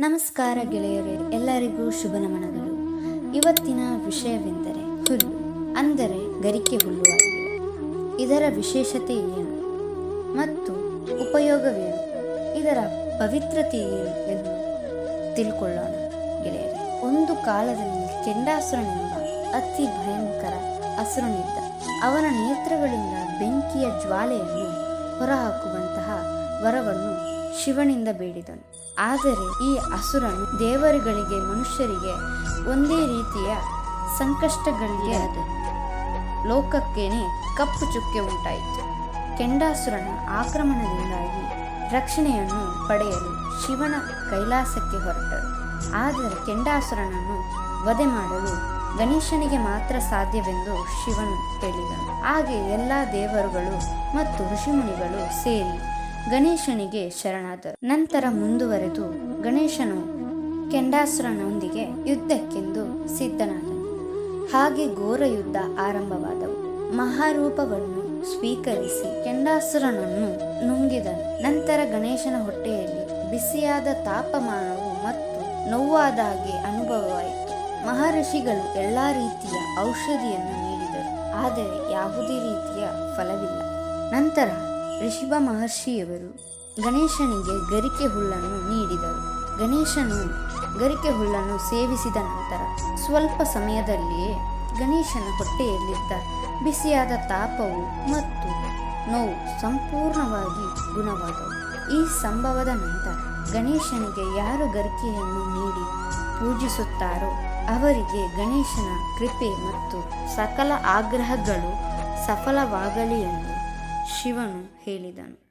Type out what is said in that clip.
ನಮಸ್ಕಾರ ಗೆಳೆಯರೇ, ಎಲ್ಲರಿಗೂ ಶುಭ ನಮನಗಳು. ಇವತ್ತಿನ ವಿಷಯವೆಂದರೆ ಹುಲ್ಲು, ಅಂದರೆ ಗರಿಕೆ ಹುಲ್ಲುವಾಗಿದೆ ಇದರ ವಿಶೇಷತೆ ಏನು? ಮತ್ತು ಉಪಯೋಗವೇನು? ಇದರ ಪವಿತ್ರತೆ ಏನು ಎಂದು ತಿಳ್ಕೊಳ್ಳೋಣ ಗೆಳೆಯರೇ. ಒಂದು ಕಾಲದಲ್ಲಿ ಕೆಂಡಾಸುರನೆಂಬ ಅತಿ ಭಯಂಕರ ಅಸುರನಿದ್ದ ಅವನ ನೇತ್ರಗಳಿಂದ ಬೆಂಕಿಯ ಜ್ವಾಲೆಯನ್ನು ಹೊರಹಾಕುವಂತಹ ವರವನ್ನು ಶಿವನಿಂದ ಬೇಡಿದನು. ಆದರೆ ಈ ಅಸುರನು ದೇವರುಗಳಿಗೆ, ಮನುಷ್ಯರಿಗೆ ಒಂದೇ ರೀತಿಯ ಸಂಕಷ್ಟಗಳಿಗೆ ಅದು ಲೋಕಕ್ಕೇನೆ ಕಪ್ಪು ಚುಕ್ಕೆ ಉಂಟಾಯಿತು. ಕೆಂಡಾಸುರನ ಆಕ್ರಮಣದಿಂದಾಗಿ ರಕ್ಷಣೆಯನ್ನು ಪಡೆಯಲು ಶಿವನ ಕೈಲಾಸಕ್ಕೆ ಹೊರಟರು. ಆದರೆ ಕೆಂಡಾಸುರನನ್ನು ವಧೆ ಮಾಡಲು ಗಣೇಶನಿಗೆ ಮಾತ್ರ ಸಾಧ್ಯವೆಂದು ಶಿವನು ಹೇಳಿದನು. ಹಾಗೆ ಎಲ್ಲ ದೇವರುಗಳು ಮತ್ತು ಋಷಿಮುನಿಗಳು ಸೇರಿ ಗಣೇಶನಿಗೆ ಶರಣಾದರು. ನಂತರ ಮುಂದುವರೆದು ಗಣೇಶನು ಕೆಂಡಾಸುರನೊಂದಿಗೆ ಯುದ್ಧಕ್ಕೆಂದು ಸಿದ್ಧನಾದನು. ಹಾಗೆ ಘೋರ ಯುದ್ಧ ಆರಂಭವಾದವು. ಮಹಾರೂಪವನ್ನು ಸ್ವೀಕರಿಸಿ ಕೆಂಡಾಸುರನನ್ನು ನುಂಗಿದನು. ನಂತರ ಗಣೇಶನ ಹೊಟ್ಟೆಯಲ್ಲಿ ಬಿಸಿಯಾದ ತಾಪಮಾನವು ಮತ್ತು ನೋವಾದ ಹಾಗೆ ಅನುಭವವಾಯಿತು. ಮಹರ್ಷಿಗಳು ಎಲ್ಲಾ ರೀತಿಯ ಔಷಧಿಯನ್ನು ನೀಡಿದರು. ಆದರೆ ಯಾವುದೇ ರೀತಿಯ ಫಲವಿಲ್ಲ. ನಂತರ ಋಷಿಭ ಮಹರ್ಷಿಯವರು ಗಣೇಶನಿಗೆ ಗರಿಕೆ ಹುಲ್ಲನ್ನು ನೀಡಿದರು. ಗಣೇಶನು ಗರಿಕೆ ಹುಲ್ಲನ್ನು ಸೇವಿಸಿದ ನಂತರ ಸ್ವಲ್ಪ ಸಮಯದಲ್ಲಿಯೇ ಗಣೇಶನ ಹೊಟ್ಟೆಯಲ್ಲಿದ್ದ ಬಿಸಿಯಾದ ತಾಪವು ಮತ್ತು ನೋವು ಸಂಪೂರ್ಣವಾಗಿ ಗುಣವಾದವು. ಈ ಸಂಭವದ ನಂತರ ಗಣೇಶನಿಗೆ ಯಾರು ಗರಿಕೆಯನ್ನು ನೀಡಿ ಪೂಜಿಸುತ್ತಾರೋ ಅವರಿಗೆ ಗಣೇಶನ ಕೃಪೆ ಮತ್ತು ಸಕಲ ಆಗ್ರಹಗಳು ಸಫಲವಾಗಲಿ ಎಂದು ಶಿವನು ಹೇಳಿದನು.